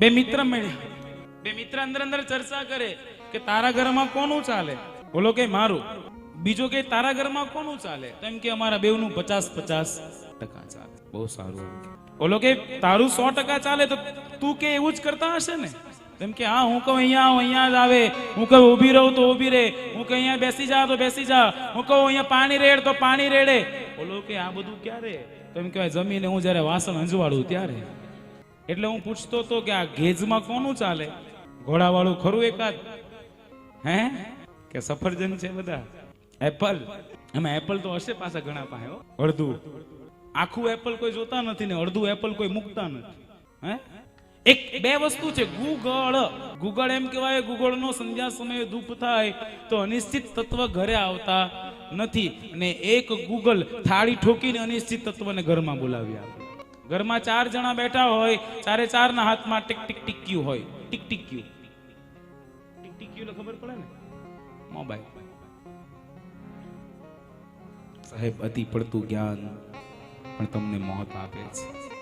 બે મિત્ર મળ્યા બે મિત્ર અંદર અંદર ચર્ચા કરે કે તારા ઘરમાં કોનું ચાલે? બોલો કે મારું. બીજો કે તારા ઘરમાં કોનું ચાલે? તેમ કે અમારા બેવનું પચાસ પચાસ ટકા ચાલે. બહુ સારું બોલો કે તારું સો ટકા ચાલે તો તું કે એવું જ કરતા હશે ને? તેમ કે હા, હું કહું અહીંયા આવ, અહીંયા જ આવે. હું કહું ઊભી રહું તો ઊભી રહે. હું કહું અહીંયા બેસી જા તો બેસી જા. હું કહું અહીંયા પાણી રેડ તો પાણી રેડે. બોલો કે આ બધું ક્યારે? તેમ કહેવાય જમીને હું જ્યારે વાસણ અંજવાળું ત્યારે. એટલે હું પૂછતો હતો કે આ ઘેજમાં કોનું ચાલે? ઘોડાવાળું ખરું એકાદ? હે? કે સફરજન છે બધા? એપલ. એમાં એપલ તો હશે પાછા ઘણા પાસે અડધું. આખું એપલ કોઈ જોતા નથી ને અડધું એપલ કોઈ મૂકતા નથી. હે? એક, બે વસ્તુ છે, ગૂગળ. ગુગળ એમ કહેવાય, ગૂગળનો સંધ્યા સમયે ધૂપ થાય તો અનિશ્ચિત તત્વ ઘરે આવતા નથી. અને એક ગૂગલ થાળી ઠોકીને અનિશ્ચિત તત્વને ઘરમાં બોલાવી આપે. ઘરમાં ચાર જણા બેઠા હોય ચારે ચારના હાથમાં ટીક ટીક ટીક્યું હોય. ટીક ટીક્યું ટીક ટીક્યું ખબર પડે ને? મોબાઈલ. સાહેબ અતિ પડતું જ્ઞાન પણ તમને મોત આપે છે.